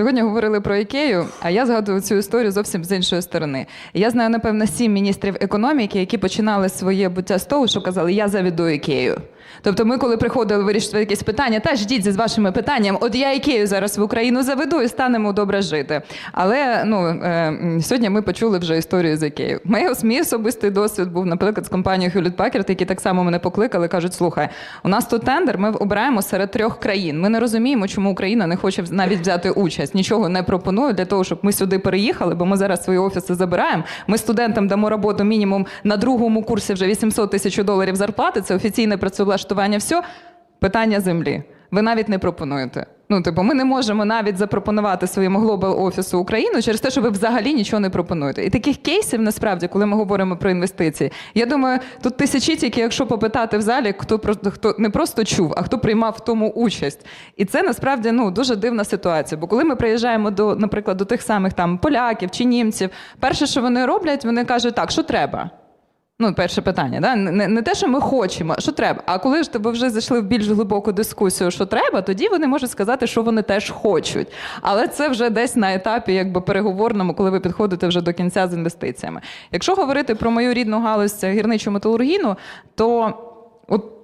Сьогодні говорили про ікею, а я згадую цю історію зовсім з іншої сторони. Я знаю, напевно, сім міністрів економіки, які починали своє буття з того, що казали, я заведу ікею. Тобто, ми, коли приходили вирішити якісь питання, та ждіть з вашими питанням, от я ікею зараз в Україну заведу і станемо добре жити. Але ну е, сьогодні ми почули вже історію з ікею. Моє мій особистий досвід був, наприклад, з компанією Hewlett Packard, які так само мене покликали, кажуть: слухай, у нас тут тендер, ми обираємо серед трьох країн. Ми не розуміємо, чому Україна не хоче навіть взяти участь. Нічого не пропоную для того, щоб ми сюди переїхали, бо ми зараз свої офіси забираємо. Ми студентам дамо роботу мінімум на другому курсі вже 800 тисяч доларів зарплати. Це офіційне працевлаштування. Все питання землі. Ви навіть не пропонуєте. Ну, типу, ми не можемо навіть запропонувати своєму глобал офісу Україну через те, що ви взагалі нічого не пропонуєте. І таких кейсів насправді, коли ми говоримо про інвестиції, я думаю, тут тисячі тільки, якщо попитати в залі, хто просто хто не просто чув, а хто приймав в тому участь. І це насправді ну дуже дивна ситуація. Бо коли ми приїжджаємо до, наприклад, до тих самих там поляків чи німців, перше, що вони роблять, вони кажуть, так, що треба. Ну, перше питання, да? не, не те, що ми хочемо, що треба. А коли ж тебе вже зайшли в більш глибоку дискусію, що треба, тоді вони можуть сказати, що вони теж хочуть. Але це вже десь на етапі якби переговорному, коли ви підходите вже до кінця з інвестиціями. Якщо говорити про мою рідну галузь гірничу металургійну, то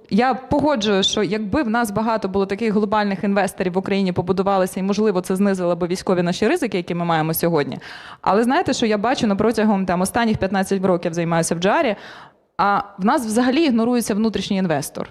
я погоджую, що якби в нас багато було таких глобальних інвесторів в Україні побудувалися, і можливо це знизило би військові наші ризики, які ми маємо сьогодні. Але знаєте, що я бачу на протягом там останніх 15 років займаюся в джарі, а в нас взагалі ігнорується внутрішній інвестор.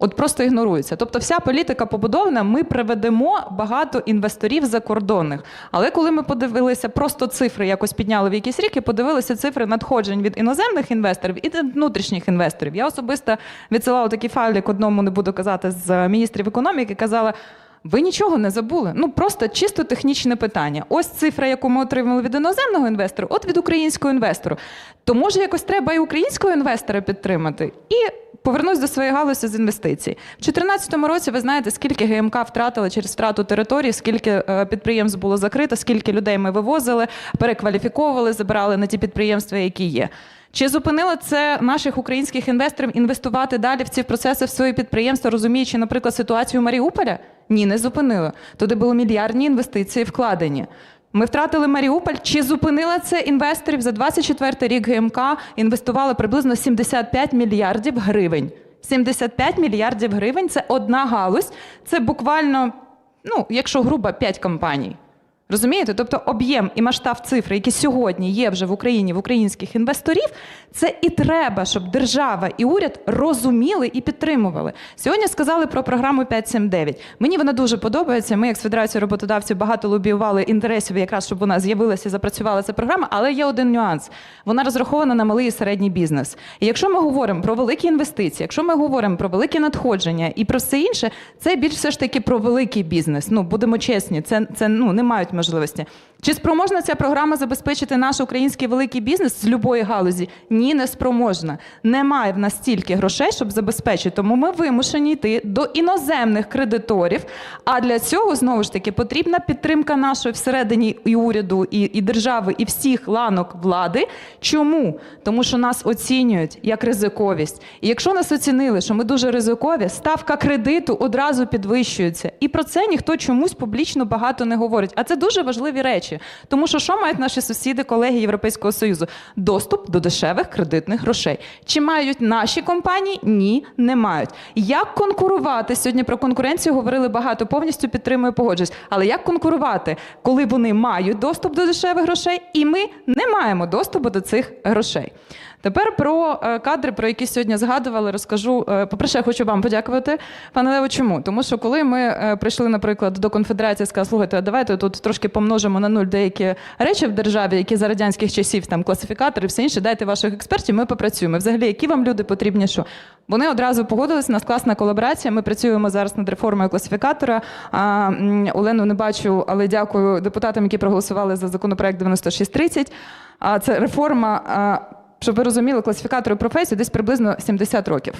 От просто ігнорується. Тобто, вся політика побудована, ми приведемо багато інвесторів закордонних. Але коли ми подивилися, просто цифри якось підняли в якийсь рік і подивилися цифри надходжень від іноземних інвесторів і внутрішніх інвесторів. Я особисто відсилала такий файлик одному, не буду казати, з міністрів економіки, казала. Ви нічого не забули. Ну просто чисто технічне питання. Ось цифра, яку ми отримали від іноземного інвестора, от від українського інвестору. То може якось треба і українського інвестора підтримати. І повернусь до своєї галузі з інвестицій. В 2014 році ви знаєте, скільки ГМК втратили через втрату території, скільки е, підприємств було закрито, скільки людей ми вивозили, перекваліфіковували, забирали на ті підприємства, які є. Чи зупинило це наших українських інвесторів інвестувати далі в ці процеси в свої підприємства, розуміючи, наприклад, ситуацію Маріуполя? Ні, не зупинило. Туди були мільярдні інвестиції вкладені. Ми втратили Маріуполь. Чи зупинила це інвесторів за 24 рік ГМК інвестували приблизно 75 мільярдів гривень. 75 мільярдів гривень це одна галузь. Це буквально, ну, якщо грубо, 5 компаній. Розумієте? Тобто об'єм і масштаб цифри, які сьогодні є вже в Україні в українських інвесторів, це і треба, щоб держава і уряд розуміли і підтримували. Сьогодні сказали про програму 579. Мені вона дуже подобається. Ми, як з Федерацією роботодавців, багато лобіювали інтересів, якраз щоб вона з'явилася і запрацювала ця програма. Але є один нюанс: вона розрахована на малий і середній бізнес. І якщо ми говоримо про великі інвестиції, якщо ми говоримо про великі надходження і про все інше, це більш все ж таки про великий бізнес. Ну будемо чесні, це, це ну не мають можливості. Чи спроможна ця програма забезпечити наш український великий бізнес з любої галузі? Ні, не спроможна. Немає в нас стільки грошей, щоб забезпечити. Тому ми вимушені йти до іноземних кредиторів. А для цього знову ж таки потрібна підтримка нашої всередині і уряду, і, і держави, і всіх ланок влади. Чому? Тому що нас оцінюють як ризиковість. І якщо нас оцінили, що ми дуже ризикові, ставка кредиту одразу підвищується. І про це ніхто чомусь публічно багато не говорить. А це дуже важливі речі. Тому що що мають наші сусіди, колеги Європейського Союзу? Доступ до дешевих кредитних грошей. Чи мають наші компанії? Ні, не мають. Як конкурувати? Сьогодні про конкуренцію говорили багато, повністю підтримую, погоджуюсь. Але як конкурувати, коли вони мають доступ до дешевих грошей, і ми не маємо доступу до цих грошей? Тепер про е, кадри, про які сьогодні згадували, розкажу. Е, По-перше, я хочу вам подякувати, пане Лево. Чому? Тому що коли ми е, прийшли, наприклад, до конфедерації, сказали, слухайте, давайте тут трошки помножимо на нуль деякі речі в державі, які за радянських часів там класифікатори, все інше, дайте ваших експертів, ми попрацюємо. Взагалі, які вам люди потрібні, що вони одразу погодилися. У нас класна колаборація. Ми працюємо зараз над реформою класифікатора. А, Олену не бачу, але дякую депутатам, які проголосували за законопроект 9630. А це реформа. Щоб ви розуміли, класифікатору професії десь приблизно 70 років.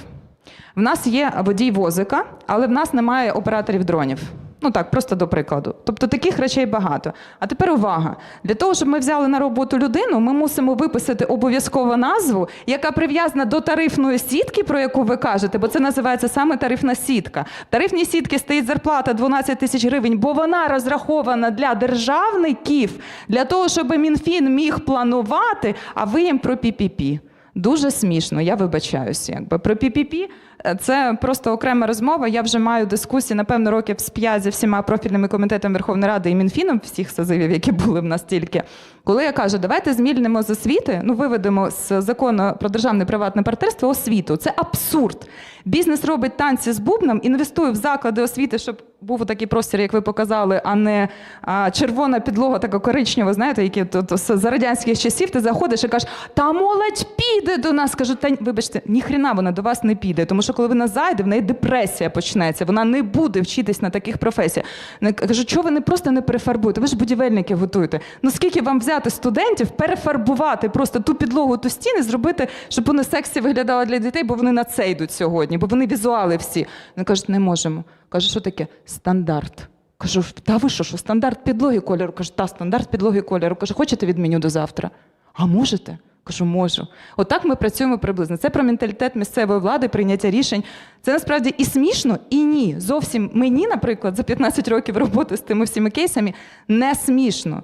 В нас є водій возика, але в нас немає операторів дронів. Ну так, просто до прикладу. Тобто таких речей багато. А тепер увага. Для того, щоб ми взяли на роботу людину, ми мусимо виписати обов'язково назву, яка прив'язана до тарифної сітки, про яку ви кажете, бо це називається саме тарифна сітка. В тарифній сітці стоїть зарплата 12 тисяч гривень, бо вона розрахована для державників, для того, щоб Мінфін міг планувати, а ви їм про PPP. Дуже смішно, я вибачаюся. Якби про PPP е, це просто окрема розмова. Я вже маю дискусії, напевно, років з п'ять зі всіма профільними комітетами Верховної Ради і Мінфіном всіх созивів, які були в нас тільки. Коли я кажу, давайте змільнимо з освіти, ну виведемо з закону про державне приватне партнерство освіту. Це абсурд. Бізнес робить танці з бубном, інвестує в заклади освіти, щоб був такий простір, як ви показали, а не а, червона підлога, така коричнева, знаєте, які тут за радянських часів ти заходиш і кажеш, та молодь піде до нас. Кажу, та вибачте, ніхрена вона до вас не піде. Тому що коли вона зайде, в неї депресія почнеться. Вона не буде вчитись на таких професіях. Я кажу, чого ви не просто не перефарбуєте? Ви ж будівельники готуєте. Ну скільки вам взяти студентів, перефарбувати просто ту підлогу, ту стіни, зробити, щоб вони сексі виглядали для дітей, бо вони на це йдуть сьогодні, бо вони візуали всі. Вони кажуть, не можемо. Кажу, що таке? Стандарт. Кажу, та ви що, що стандарт підлоги кольору? Кажу, та стандарт підлоги кольору. Кажу, хочете відміню до завтра? А можете? Кажу, можу. Отак ми працюємо приблизно. Це про менталітет місцевої влади, прийняття рішень. Це насправді і смішно, і ні. Зовсім мені, наприклад, за 15 років роботи з тими всіми кейсами не смішно.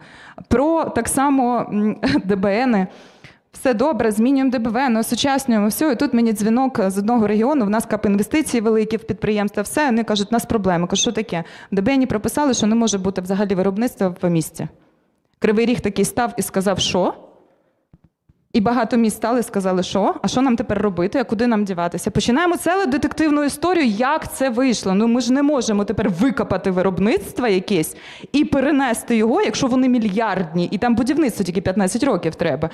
Про так само ДБНи. Все добре, змінюємо ДБВ, осучаснюємо все. І тут мені дзвінок з одного регіону. В нас кап інвестиції великі в підприємства. Все вони кажуть, у нас проблеми. Кажу, що таке? В ДБНі прописали, що не може бути взагалі виробництва в місті. Кривий ріг такий став і сказав, що? І багато міст стали сказали, що? А що нам тепер робити? А куди нам діватися? Починаємо цілу детективну історію, як це вийшло. Ну ми ж не можемо тепер викопати виробництво якесь і перенести його, якщо вони мільярдні, і там будівництво тільки 15 років треба.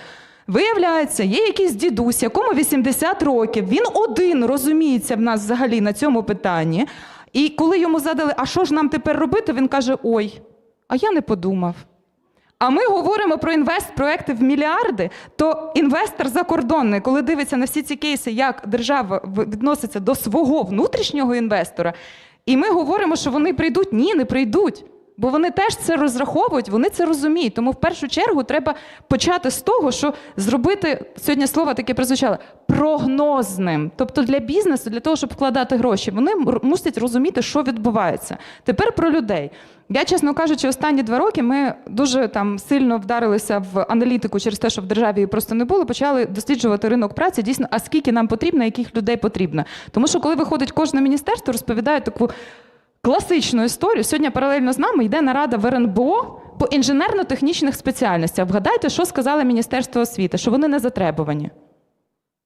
Виявляється, є якийсь дідусь, якому 80 років. Він один розуміється в нас взагалі на цьому питанні. І коли йому задали, а що ж нам тепер робити, він каже: Ой, а я не подумав. А ми говоримо про інвестпроекти в мільярди, то інвестор закордонний, коли дивиться на всі ці кейси, як держава відноситься до свого внутрішнього інвестора, і ми говоримо, що вони прийдуть. Ні, не прийдуть. Бо вони теж це розраховують, вони це розуміють. Тому в першу чергу треба почати з того, що зробити сьогодні слово таке прозвучало прогнозним. Тобто для бізнесу, для того, щоб вкладати гроші, вони мусять розуміти, що відбувається. Тепер про людей. Я, чесно кажучи, останні два роки ми дуже там сильно вдарилися в аналітику через те, що в державі її просто не було. Почали досліджувати ринок праці. Дійсно, а скільки нам потрібно, яких людей потрібно. Тому що коли виходить кожне міністерство, розповідає таку класичну історію. Сьогодні паралельно з нами йде нарада в РНБО по інженерно-технічних спеціальностях. Вгадайте, що сказало Міністерство освіти, що вони не затребувані.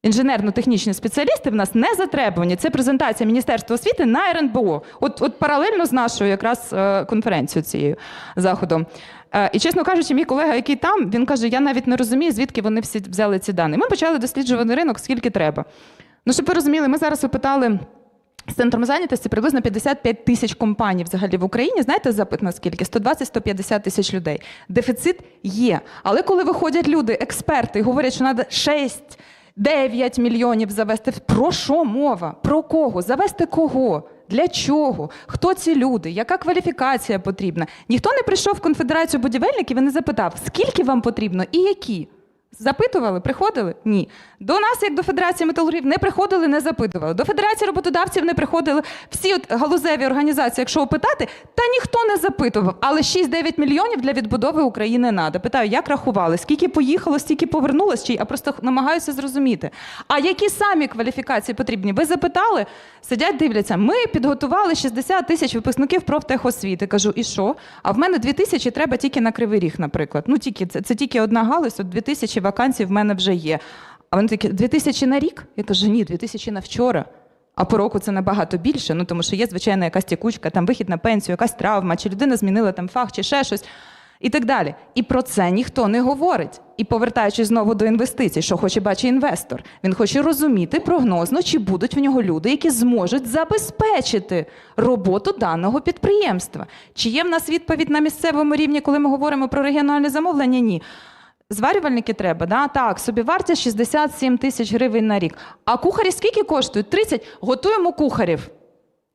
Інженерно-технічні спеціалісти в нас не затребувані. Це презентація Міністерства освіти на РНБО. От, от паралельно з нашою якраз е, конференцією цією заходом. Е, І чесно кажучи, мій колега, який там, він каже: я навіть не розумію, звідки вони всі взяли ці дані. Ми почали досліджувати ринок, скільки треба. Ну, щоб ви розуміли, ми зараз опитали. З центром зайнятості приблизно 55 тисяч компаній взагалі в Україні. Знаєте, запит на скільки? 120-150 тисяч людей. Дефіцит є. Але коли виходять люди, експерти, і говорять, що треба 6 9 мільйонів завести. Про що мова? Про кого? Завести кого? Для чого? Хто ці люди? Яка кваліфікація потрібна? Ніхто не прийшов в конфедерацію будівельників і не запитав, скільки вам потрібно і які. Запитували, приходили? Ні. До нас, як до Федерації металургів, не приходили, не запитували. До Федерації роботодавців не приходили. Всі от галузеві організації, якщо опитати, та ніхто не запитував. Але 6-9 мільйонів для відбудови України треба. Питаю, як рахували, скільки поїхало, стільки повернулось, чи а просто намагаюся зрозуміти. А які самі кваліфікації потрібні? Ви запитали? Сидять, дивляться. Ми підготували 60 тисяч випускників профтехосвіти. Кажу, і що? А в мене 2 тисячі треба тільки на кривий ріг, наприклад. Ну тільки це, це тільки одна галузь, от 2 тисячі вакансій в мене вже є. А вони такі, 2 тисячі на рік? Я кажу, ні, 2 тисячі на вчора. А по року це набагато більше, ну тому що є, звичайно, якась тікучка, там вихід на пенсію, якась травма, чи людина змінила там фах, чи ще щось. І так далі. І про це ніхто не говорить. І повертаючись знову до інвестицій, що хоче бачити інвестор, він хоче розуміти прогнозно, чи будуть в нього люди, які зможуть забезпечити роботу даного підприємства. Чи є в нас відповідь на місцевому рівні, коли ми говоримо про регіональне замовлення? Ні. Зварювальники треба, да? так, собівартість 67 тисяч гривень на рік. А кухарі скільки коштують? 30. Готуємо кухарів.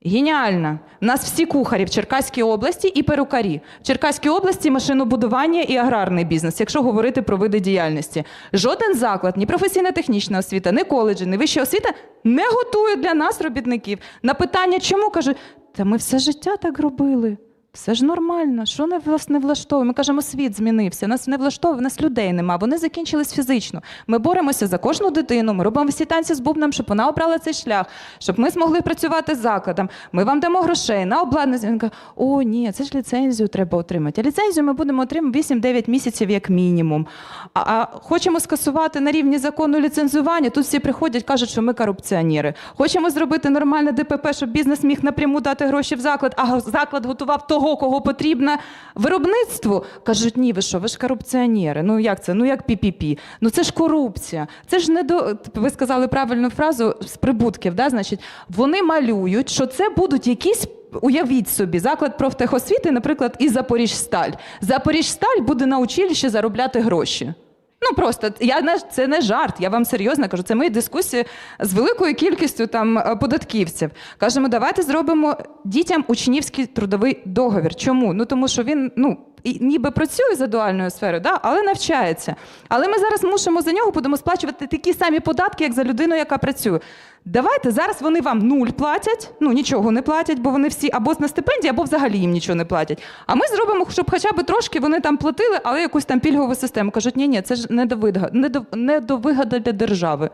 Геніально. У нас всі кухарі в Черкаській області і перукарі. В Черкаській області машинобудування і аграрний бізнес, якщо говорити про види діяльності. Жоден заклад, ні професійна технічна освіта, ні коледжі, ні вища освіта не готує для нас робітників. На питання, чому кажуть, та ми все життя так робили. Все ж нормально, що не вас не влаштовує? Ми кажемо, світ змінився, нас не влаштовує, нас людей нема, вони закінчились фізично. Ми боремося за кожну дитину, ми робимо всі танці з бубном, щоб вона обрала цей шлях, щоб ми змогли працювати з закладом. Ми вам дамо грошей на обладнання. Він каже, о, ні, це ж ліцензію треба отримати. А ліцензію ми будемо отримати 8-9 місяців як мінімум. А, а хочемо скасувати на рівні закону ліцензування. Тут всі приходять, кажуть, що ми корупціонери. Хочемо зробити нормальне ДПП, щоб бізнес міг напряму дати гроші в заклад, а заклад готував того, кого потрібно виробництву. Кажуть, ні, ви що, ви ж корупціонери. Ну як це? Ну як пі-пі-пі? Ну це ж корупція. Це ж не до ви сказали правильну фразу з прибутків. Да? Значить, вони малюють, що це будуть якісь. Уявіть собі, заклад профтехосвіти, наприклад, і Запоріжсталь. Запоріжсталь буде на училищі заробляти гроші. Ну просто я це не жарт. Я вам серйозно кажу. Це мої дискусії з великою кількістю там е, податківців. Кажемо, давайте зробимо дітям учнівський трудовий договір. Чому? Ну тому що він ну. Ніби працює за дуальною сферою, да, але навчається. Але ми зараз мусимо за нього будемо сплачувати такі самі податки, як за людину, яка працює. Давайте зараз вони вам нуль платять, ну нічого не платять, бо вони всі або на стипендії, або взагалі їм нічого не платять. А ми зробимо, щоб хоча б трошки вони там платили, але якусь там пільгову систему. Кажуть, ні, ні, це ж не до вигода, для держави.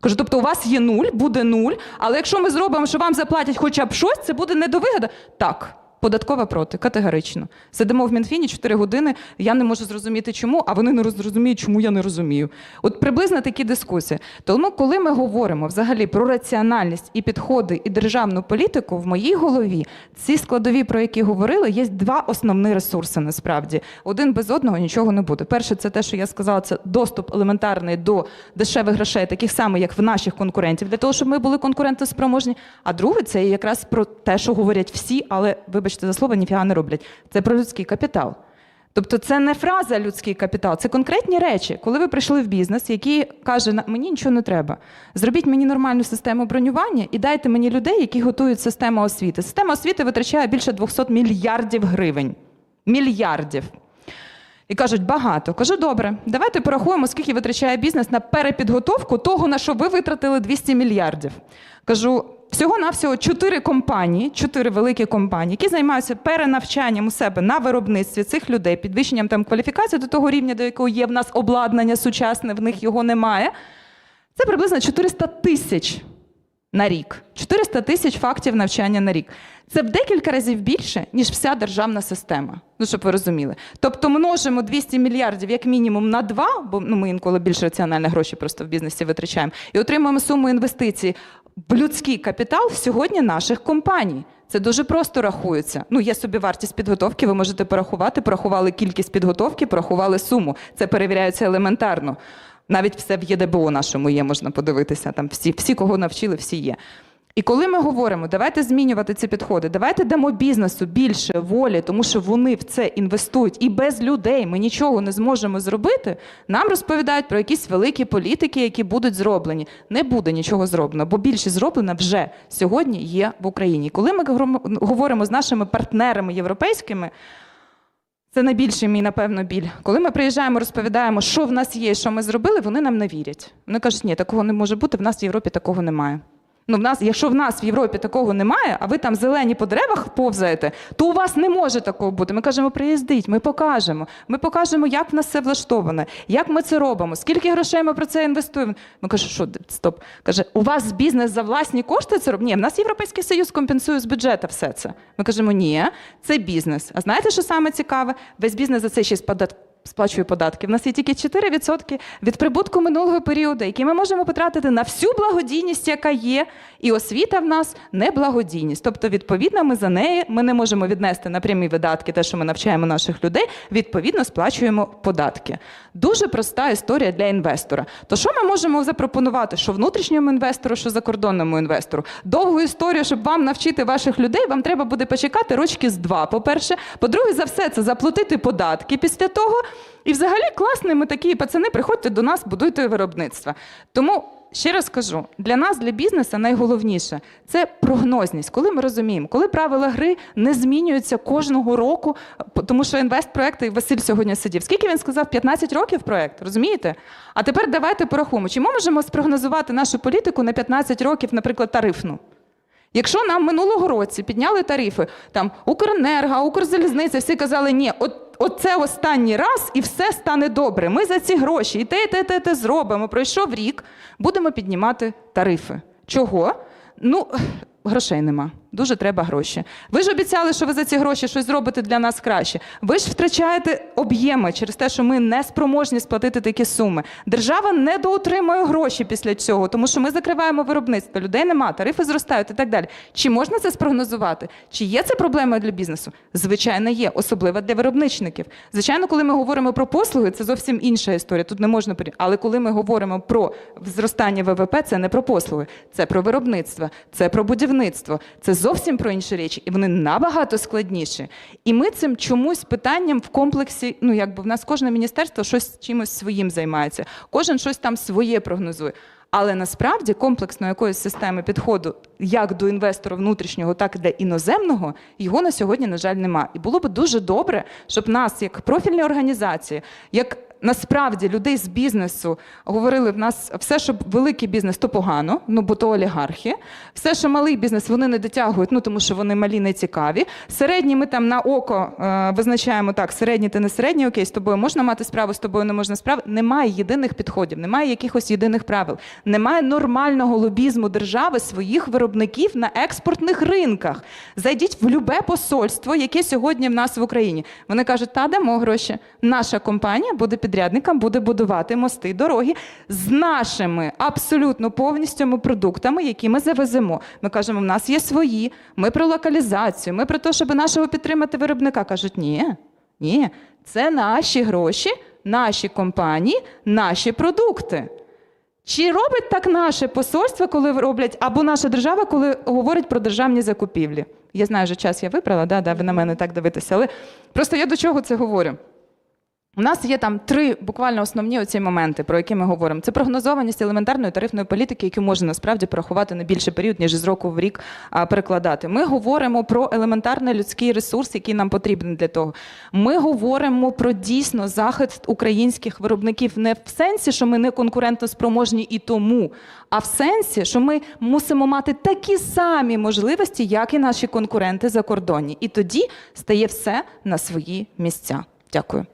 Кажу, тобто у вас є нуль, буде нуль, але якщо ми зробимо, що вам заплатять хоча б щось, це буде не до вигода. Так. Податкова проти, категорично. Сидимо в Мінфіні 4 години, я не можу зрозуміти, чому, а вони не розуміють, чому я не розумію. От приблизно такі дискусії. Тому, коли ми говоримо взагалі про раціональність і підходи і державну політику, в моїй голові ці складові, про які говорили, є два основні ресурси насправді. Один без одного нічого не буде. Перше, це те, що я сказала, це доступ елементарний до дешевих грошей, таких самих, як в наших конкурентів, для того, щоб ми були конкурентоспроможні. А друге, це якраз про те, що говорять всі, але вибачте за слово, ніфіга не роблять. Це про людський капітал. Тобто це не фраза людський капітал, це конкретні речі. Коли ви прийшли в бізнес, який каже, мені нічого не треба. Зробіть мені нормальну систему бронювання і дайте мені людей, які готують систему освіти. Система освіти витрачає більше 200 мільярдів гривень. Мільярдів. І кажуть, багато. Кажу, добре, давайте порахуємо, скільки витрачає бізнес на перепідготовку того, на що ви витратили 200 мільярдів. Кажу, всього-навсього чотири компанії, чотири великі компанії, які займаються перенавчанням у себе на виробництві цих людей, підвищенням там кваліфікації до того рівня, до якого є в нас обладнання сучасне, в них його немає. Це приблизно 400 тисяч на рік. 400 тисяч фактів навчання на рік. Це в декілька разів більше, ніж вся державна система. Ну, щоб ви розуміли. Тобто множимо 200 мільярдів як мінімум на два, бо ну, ми інколи більш раціональні гроші просто в бізнесі витрачаємо, і отримуємо суму інвестицій людський капітал сьогодні наших компаній. Це дуже просто рахується. Ну, є собі вартість підготовки, ви можете порахувати, порахували кількість підготовки, порахували суму. Це перевіряється елементарно. Навіть все в ЄДБО нашому є, можна подивитися. Там всі, всі, кого навчили, всі є. І коли ми говоримо, давайте змінювати ці підходи, давайте дамо бізнесу більше волі, тому що вони в це інвестують, і без людей ми нічого не зможемо зробити. Нам розповідають про якісь великі політики, які будуть зроблені. Не буде нічого зроблено, бо більшість зроблена вже сьогодні є в Україні. Коли ми говоримо з нашими партнерами європейськими. Це найбільший мій, напевно, біль. Коли ми приїжджаємо, розповідаємо, що в нас є, що ми зробили, вони нам не вірять. Вони кажуть, ні, такого не може бути, в нас в Європі такого немає. Ну, в нас, якщо в нас в Європі такого немає, а ви там зелені по деревах повзаєте, то у вас не може такого бути. Ми кажемо, приїздіть, ми покажемо. Ми покажемо, як в нас все влаштоване, як ми це робимо, скільки грошей ми про це інвестуємо. Ми кажемо, що стоп. Каже, у вас бізнес за власні кошти це робить? Ні, в нас Європейський Союз компенсує з бюджету все це. Ми кажемо, ні, це бізнес. А знаєте, що саме цікаве? Весь бізнес за це ще й спадат- сплачує податки. В нас є тільки 4% від прибутку минулого періоду, які ми можемо потратити на всю благодійність, яка є, і освіта в нас не благодійність. Тобто, відповідно, ми за неї ми не можемо віднести на прямі видатки, те, що ми навчаємо наших людей. Відповідно, сплачуємо податки. Дуже проста історія для інвестора. То що ми можемо запропонувати, що внутрішньому інвестору, що закордонному інвестору? Довгу історію, щоб вам навчити ваших людей, вам треба буде почекати рочки з два. По-перше, по-друге, за все це заплатити податки після того. І взагалі класно, ми такі пацани, приходьте до нас, будуйте виробництво. Тому ще раз кажу, для нас, для бізнесу, найголовніше це прогнозність. Коли ми розуміємо, коли правила гри не змінюються кожного року, тому що інвестпроекти, Василь сьогодні сидів. Скільки він сказав? 15 років проект, розумієте? А тепер давайте порахуємо. Чи ми можемо спрогнозувати нашу політику на 15 років, наприклад, тарифну? Якщо нам минулого році підняли тарифи, там Укренерго, Укрзалізниця, всі казали, ні, от, от це останній раз і все стане добре. Ми за ці гроші і те, і те, і те, і те зробимо. Пройшов рік, будемо піднімати тарифи. Чого? Ну, грошей нема. Дуже треба гроші. Ви ж обіцяли, що ви за ці гроші щось зробите для нас краще. Ви ж втрачаєте об'єми через те, що ми не спроможні сплатити такі суми. Держава не доотримує гроші після цього, тому що ми закриваємо виробництво, людей нема, тарифи зростають і так далі. Чи можна це спрогнозувати? Чи є це проблемою для бізнесу? Звичайно, є, особливо для виробничників. Звичайно, коли ми говоримо про послуги, це зовсім інша історія. Тут не можна Але коли ми говоримо про зростання ВВП, це не про послуги, це про виробництво, це про будівництво, це зовсім про інші речі, і вони набагато складніші. І ми цим чомусь питанням в комплексі, ну якби в нас кожне міністерство щось чимось своїм займається, кожен щось там своє прогнозує. Але насправді комплексної якоїсь системи підходу як до інвестора внутрішнього, так і для іноземного, його на сьогодні, на жаль, нема. І було б дуже добре, щоб нас, як профільні організації, як насправді людей з бізнесу говорили в нас все, що великий бізнес, то погано, ну бо то олігархи. Все, що малий бізнес, вони не дотягують, ну тому що вони малі не цікаві. Середні ми там на око е, визначаємо так: середній ти не середній, окей, з тобою можна мати справу, з тобою не можна справи. Немає єдиних підходів, немає якихось єдиних правил, немає нормального лобізму держави своїх виробників на експортних ринках. Зайдіть в любе посольство, яке сьогодні в нас в Україні. Вони кажуть, та дамо гроші. Наша компанія буде підрядником, буде будувати мости, дороги з нашими абсолютно повністю продуктами, які ми завеземо. Ми кажемо, в нас є свої. Ми про локалізацію, ми про те, щоб нашого підтримати виробника. Кажуть, ні, ні, це наші гроші, наші компанії, наші продукти. Чи робить так наше посольство, коли роблять, або наша держава, коли говорить про державні закупівлі? Я знаю, що час я вибрала, да, да, ви на мене так дивитеся, але просто я до чого це говорю? У нас є там три буквально основні оці моменти, про які ми говоримо. Це прогнозованість елементарної тарифної політики, яку можна насправді порахувати на більший період, ніж з року в рік перекладати. Ми говоримо про елементарний людський ресурс, який нам потрібен для того. Ми говоримо про дійсно захист українських виробників не в сенсі, що ми не конкурентно спроможні і тому, а в сенсі, що ми мусимо мати такі самі можливості, як і наші конкуренти закордонні. І тоді стає все на свої місця. Дякую.